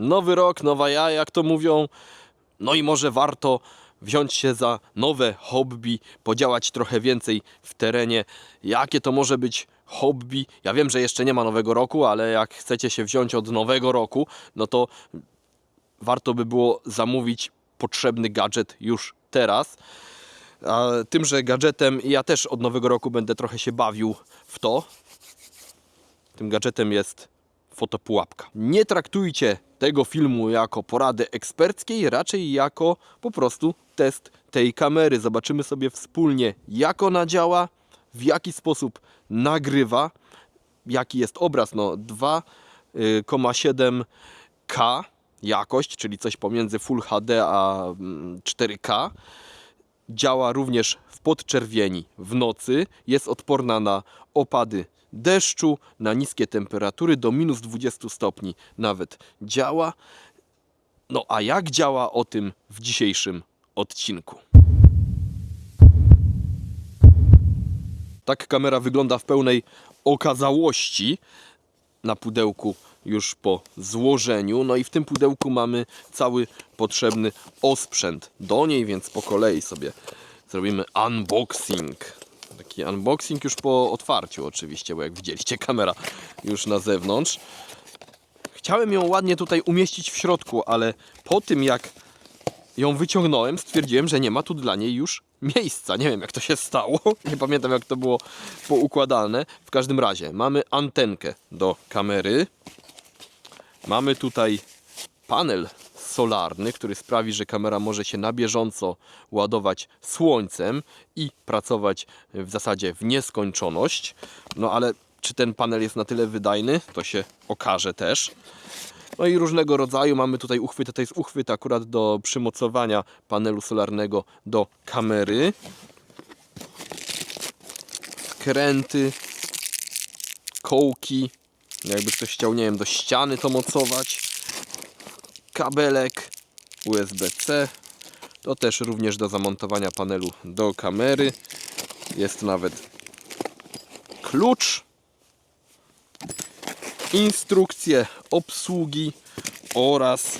Nowy rok, nowa ja, jak to mówią. No i może warto wziąć się za nowe hobby, podziałać trochę więcej w terenie. Jakie to może być hobby? Ja wiem, że jeszcze nie ma nowego roku, ale jak chcecie się wziąć od nowego roku, no to warto by było zamówić potrzebny gadżet już teraz. A tymże gadżetem ja też od nowego roku będę trochę się bawił w to. Tym gadżetem jest fotopułapka. Nie traktujcie tego filmu jako porady eksperckiej, raczej jako po prostu test tej kamery. Zobaczymy sobie wspólnie, jak ona działa, w jaki sposób nagrywa, jaki jest obraz. No 2,7K jakość, czyli coś pomiędzy Full HD a mm, 4K działa również w podczerwieni w nocy, jest odporna na opady deszczu, na niskie temperatury do minus 20 stopni nawet działa. No a jak działa o tym w dzisiejszym odcinku. Tak kamera wygląda w pełnej okazałości na pudełku już po złożeniu. No i w tym pudełku mamy cały potrzebny osprzęt do niej, więc po kolei sobie zrobimy unboxing. Taki unboxing już po otwarciu oczywiście, bo jak widzieliście kamera już na zewnątrz. Chciałem ją ładnie tutaj umieścić w środku, ale po tym jak ją wyciągnąłem, stwierdziłem, że nie ma tu dla niej już miejsca. Nie wiem jak to się stało. Nie pamiętam jak to było poukładane. W każdym razie mamy antenkę do kamery. Mamy tutaj panel solarny, który sprawi, że kamera może się na bieżąco ładować słońcem i pracować w zasadzie w nieskończoność. No ale czy ten panel jest na tyle wydajny, to się okaże też. No i różnego rodzaju mamy tutaj uchwyty. To jest uchwyt akurat do przymocowania panelu solarnego do kamery. Kręty, kołki, jakby ktoś chciał, nie wiem, do ściany to mocować. Kabelek USB-C. To też również do zamontowania panelu do kamery. Jest nawet klucz instrukcje obsługi oraz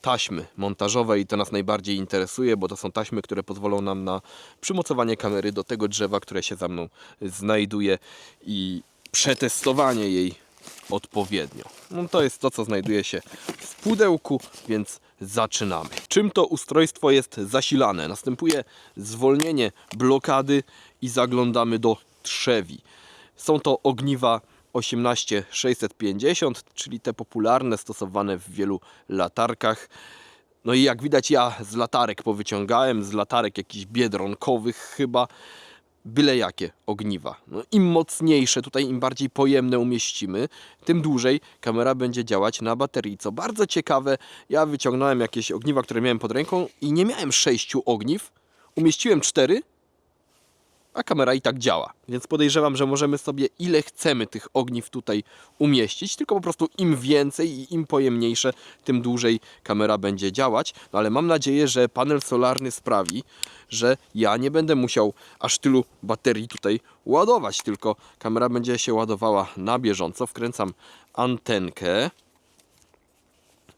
taśmy montażowe i to nas najbardziej interesuje, bo to są taśmy, które pozwolą nam na przymocowanie kamery do tego drzewa, które się za mną znajduje i przetestowanie jej odpowiednio. No to jest to, co znajduje się w pudełku, więc zaczynamy. Czym to ustrojstwo jest zasilane? Następuje zwolnienie blokady i zaglądamy do trzewi. Są to ogniwa 18650, czyli te popularne, stosowane w wielu latarkach. No i jak widać ja z latarek powyciągałem, z latarek jakichś biedronkowych chyba, byle jakie ogniwa. No, Im mocniejsze, tutaj im bardziej pojemne umieścimy, tym dłużej kamera będzie działać na baterii. Co bardzo ciekawe, ja wyciągnąłem jakieś ogniwa, które miałem pod ręką i nie miałem sześciu ogniw, umieściłem cztery, a kamera i tak działa. Więc podejrzewam, że możemy sobie ile chcemy tych ogniw tutaj umieścić, tylko po prostu im więcej i im pojemniejsze, tym dłużej kamera będzie działać. No ale mam nadzieję, że panel solarny sprawi, że ja nie będę musiał aż tylu baterii tutaj ładować, tylko kamera będzie się ładowała na bieżąco. Wkręcam antenkę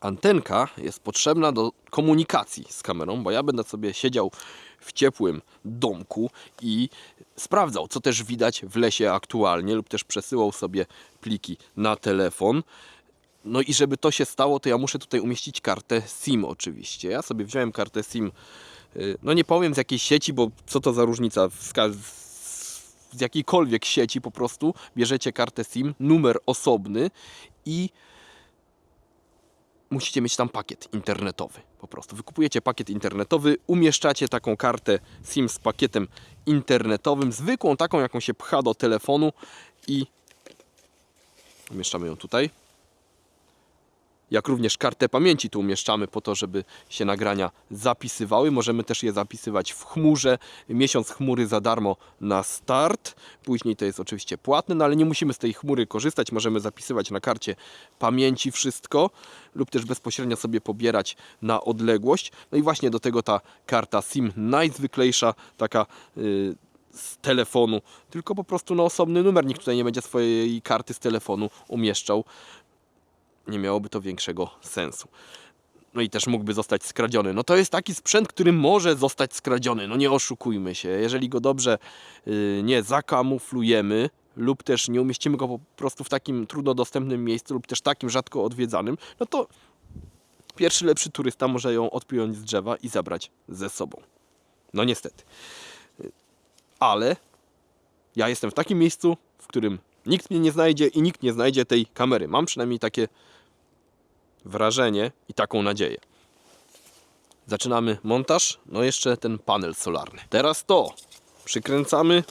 antenka jest potrzebna do komunikacji z kamerą, bo ja będę sobie siedział w ciepłym domku i sprawdzał, co też widać w lesie aktualnie, lub też przesyłał sobie pliki na telefon. No i żeby to się stało, to ja muszę tutaj umieścić kartę SIM oczywiście. Ja sobie wziąłem kartę SIM, y, no nie powiem z jakiej sieci, bo co to za różnica z, jakiejkolwiek sieci po prostu bierzecie kartę SIM, numer osobny i musicie mieć tam pakiet internetowy. Po prostu wykupujecie pakiet internetowy, umieszczacie taką kartę SIM z pakietem internetowym, zwykłą taką, jaką się pcha do telefonu i umieszczamy ją tutaj. Jak również kartę pamięci tu umieszczamy po to, żeby się nagrania zapisywały. Możemy też je zapisywać w chmurze. Miesiąc chmury za darmo na start. Później to jest oczywiście płatne, no ale nie musimy z tej chmury korzystać. Możemy zapisywać na karcie pamięci wszystko lub też bezpośrednio sobie pobierać na odległość. No i właśnie do tego ta karta SIM najzwyklejsza, taka yy, z telefonu, tylko po prostu na osobny numer. Nikt tutaj nie będzie swojej karty z telefonu umieszczał nie miałoby to większego sensu. No i też mógłby zostać skradziony. No to jest taki sprzęt, który może zostać skradziony. No nie oszukujmy się. Jeżeli go dobrze y, nie zakamuflujemy lub też nie umieścimy go po prostu w takim trudno dostępnym miejscu lub też takim rzadko odwiedzanym, no to pierwszy lepszy turysta może ją odpiąć z drzewa i zabrać ze sobą. No niestety. Y, Ale ja jestem w takim miejscu, w którym nikt mnie nie znajdzie i nikt nie znajdzie tej kamery. Mam przynajmniej takie wrażenie i taką nadzieję. Zaczynamy montaż. No jeszcze ten panel solarny. Teraz to przykręcamy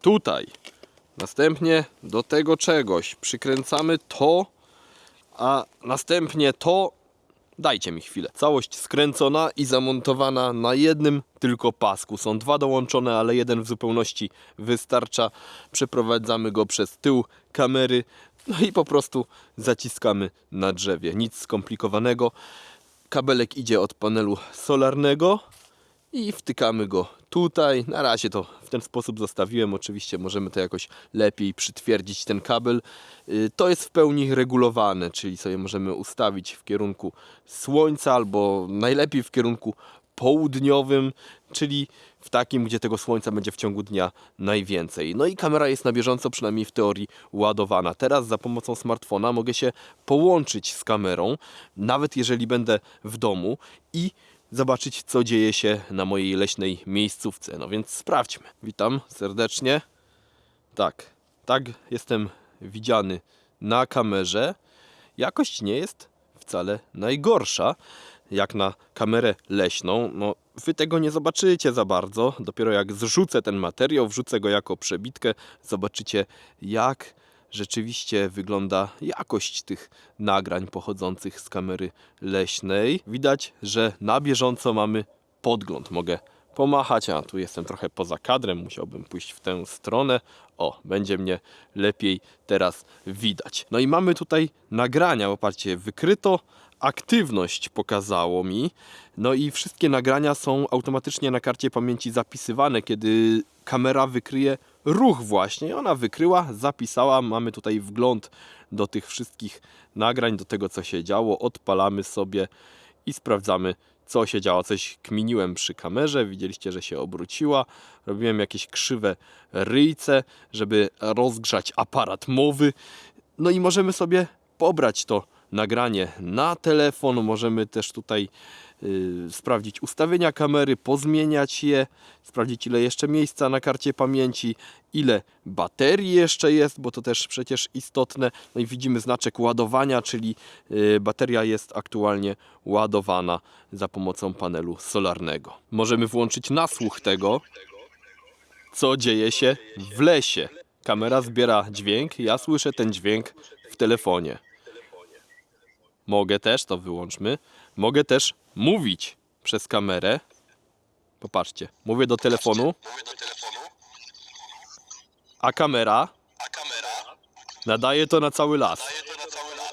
tutaj. Następnie do tego czegoś przykręcamy to, a następnie to. Dajcie mi chwilę. Całość skręcona i zamontowana na jednym tylko pasku. Są dwa dołączone, ale jeden w zupełności wystarcza. Przeprowadzamy go przez tył kamery. No i po prostu zaciskamy na drzewie. Nic skomplikowanego. Kabelek idzie od panelu solarnego i wtykamy go tutaj. Na razie to w ten sposób zostawiłem. Oczywiście możemy to jakoś lepiej przytwierdzić ten kabel. Y, To jest w pełni regulowane, czyli sobie możemy ustawić w kierunku słońca albo najlepiej w kierunku południowym, czyli w takim, gdzie tego słońca będzie w ciągu dnia najwięcej. No i kamera jest na bieżąco, przynajmniej w teorii, ładowana. Teraz za pomocą smartfona mogę się połączyć z kamerą, nawet jeżeli będę w domu i zobaczyć, co dzieje się na mojej leśnej miejscówce. No więc sprawdźmy. Witam serdecznie. Tak, tak jestem widziany na kamerze. Jakość nie jest wcale najgorsza jak na kamerę leśną. No, wy tego nie zobaczycie za bardzo. Dopiero jak zrzucę ten materiał, wrzucę go jako przebitkę, zobaczycie jak rzeczywiście wygląda jakość tych nagrań pochodzących z kamery leśnej. Widać, że na bieżąco mamy podgląd. Mogę pomachać, a tu jestem trochę poza kadrem, musiałbym pójść w tę stronę. O, będzie mnie lepiej teraz widać. No i mamy tutaj nagrania, popatrzcie, wykryto aktywność pokazało mi. No i wszystkie nagrania są automatycznie na karcie pamięci zapisywane, kiedy kamera wykryje ruch właśnie. Ona wykryła, zapisała, mamy tutaj wgląd do tych wszystkich nagrań, do tego co się działo. Odpalamy sobie i sprawdzamy co się działo. Coś kminiłem przy kamerze, widzieliście, że się obróciła. Robiłem jakieś krzywe ryjce, żeby rozgrzać aparat mowy. No i możemy sobie pobrać to nagranie na telefon. Możemy też tutaj y, sprawdzić ustawienia kamery, pozmieniać je, sprawdzić ile jeszcze miejsca na karcie pamięci, ile baterii jeszcze jest, bo to też przecież istotne. No i widzimy znaczek ładowania, czyli y, bateria jest aktualnie ładowana za pomocą panelu solarnego. Możemy włączyć nasłuch tego, co dzieje się w lesie. Kamera zbiera dźwięk, ja słyszę ten dźwięk w telefonie. Mogę też, to wyłączmy, mogę też mówić przez kamerę. Popatrzcie, mówię do telefonu, a kamera nadaje to na cały las. daje to na cały las.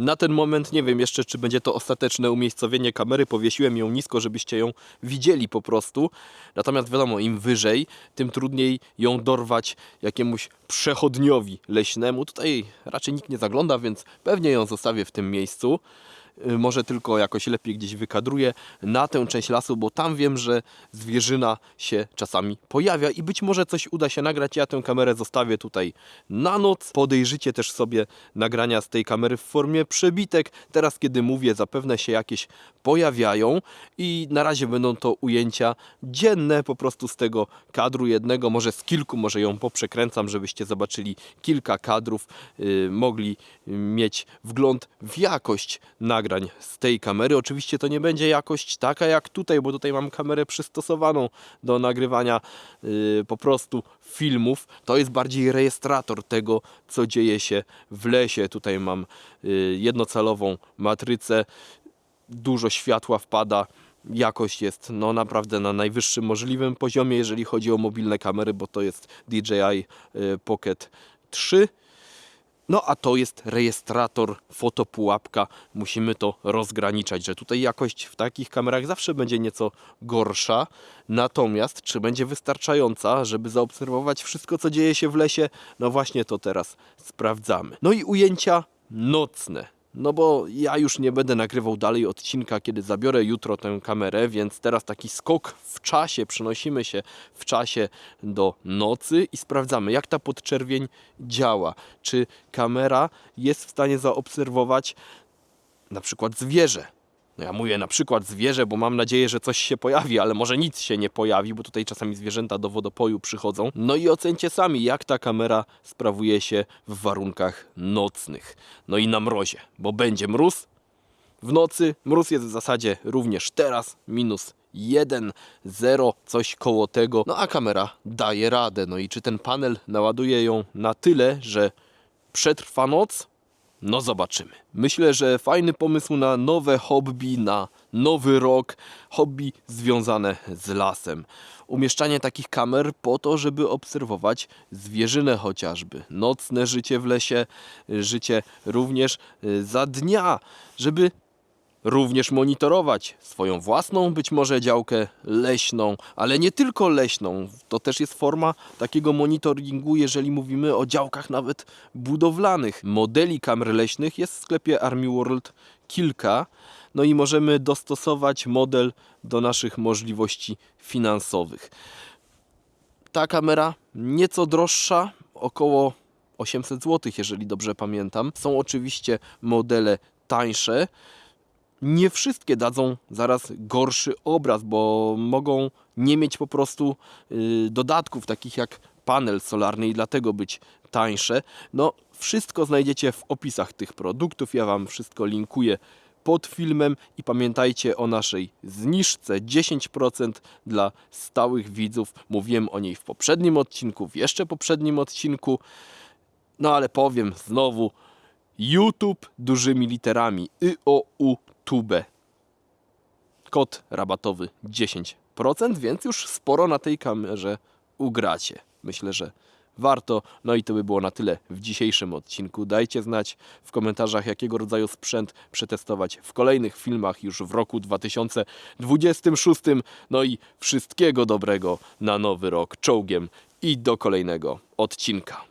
Na ten moment nie wiem jeszcze, czy będzie to ostateczne umiejscowienie kamery. Powiesiłem ją nisko, żebyście ją widzieli po prostu. Natomiast wiadomo, im wyżej, tym trudniej ją dorwać jakiemuś przechodniowi leśnemu. Tutaj raczej nikt nie zagląda, więc pewnie ją zostawię w tym miejscu. Y, Może tylko jakoś lepiej gdzieś wykadruję na tę część lasu, bo tam wiem, że zwierzyna się czasami pojawia i być może coś uda się nagrać. Ja tę kamerę zostawię tutaj na noc. Podejrzycie też sobie nagrania z tej kamery w formie przebitek. Teraz, kiedy mówię, zapewne się jakieś pojawiają i na razie będą to ujęcia dzienne po prostu z tego kadru jednego, może z kilku, może ją poprzekręcam, żebyście zobaczyli kilka kadrów, yy, mogli mieć wgląd w jakość nagrań z tej kamery. Oczywiście to nie będzie jakość taka jak tutaj, bo tutaj mam kamerę przystosowaną do nagrywania yy, po prostu filmów. To jest bardziej rejestrator tego, co dzieje się w lesie. Tutaj mam yy, jednocalową matrycę, dużo światła wpada. Jakość jest no naprawdę na najwyższym możliwym poziomie, jeżeli chodzi o mobilne kamery, bo to jest DJI y, Pocket 3. No a to jest rejestrator, fotopułapka. Musimy to rozgraniczać, że tutaj jakość w takich kamerach zawsze będzie nieco gorsza. Natomiast czy będzie wystarczająca, żeby zaobserwować wszystko, co dzieje się w lesie? No właśnie to teraz sprawdzamy. No i ujęcia nocne. No bo ja już nie będę nagrywał dalej odcinka, kiedy zabiorę jutro tę kamerę, więc teraz taki skok w czasie, przenosimy się w czasie do nocy i sprawdzamy, jak ta podczerwień działa. Czy kamera jest w stanie zaobserwować na przykład zwierzę. No ja mówię na przykład zwierzę, bo mam nadzieję, że coś się pojawi, ale może nic się nie pojawi, bo tutaj czasami zwierzęta do wodopoju przychodzą. No i ocencie sami, jak ta kamera sprawuje się w warunkach nocnych. No i na mrozie, bo będzie mróz w nocy. Mróz jest w zasadzie również teraz minus 1, 0, coś koło tego. No a kamera daje radę. No i czy ten panel naładuje ją na tyle, że przetrwa noc? No zobaczymy. Myślę, że fajny pomysł na nowe hobby, na nowy rok, hobby związane z lasem. Umieszczanie takich kamer po to, żeby obserwować zwierzynę chociażby. Nocne życie w lesie, życie również y, za dnia, żeby również monitorować swoją własną być może działkę leśną, ale nie tylko leśną. To też jest forma takiego monitoringu, jeżeli mówimy o działkach nawet budowlanych. Modeli kamer leśnych jest w sklepie Army World kilka. No i możemy dostosować model do naszych możliwości finansowych. Ta kamera nieco droższa, około 800 zł, jeżeli dobrze pamiętam. Są oczywiście modele tańsze. Nie wszystkie dadzą zaraz gorszy obraz, bo mogą nie mieć po prostu y, dodatków takich jak panel solarny i dlatego być tańsze. No, wszystko znajdziecie w opisach tych produktów. Ja Wam wszystko linkuję pod filmem i pamiętajcie o naszej zniżce 10% dla stałych widzów. Mówiłem o niej w poprzednim odcinku, w jeszcze poprzednim odcinku. No ale powiem znowu, YouTube dużymi literami YOU Tube. Kod rabatowy 10%, więc już sporo na tej kamerze ugracie. Myślę, że warto. No i to by było na tyle w dzisiejszym odcinku. Dajcie znać w komentarzach, jakiego rodzaju sprzęt przetestować w kolejnych filmach już w roku 2026. No i wszystkiego dobrego na nowy rok czołgiem i do kolejnego odcinka.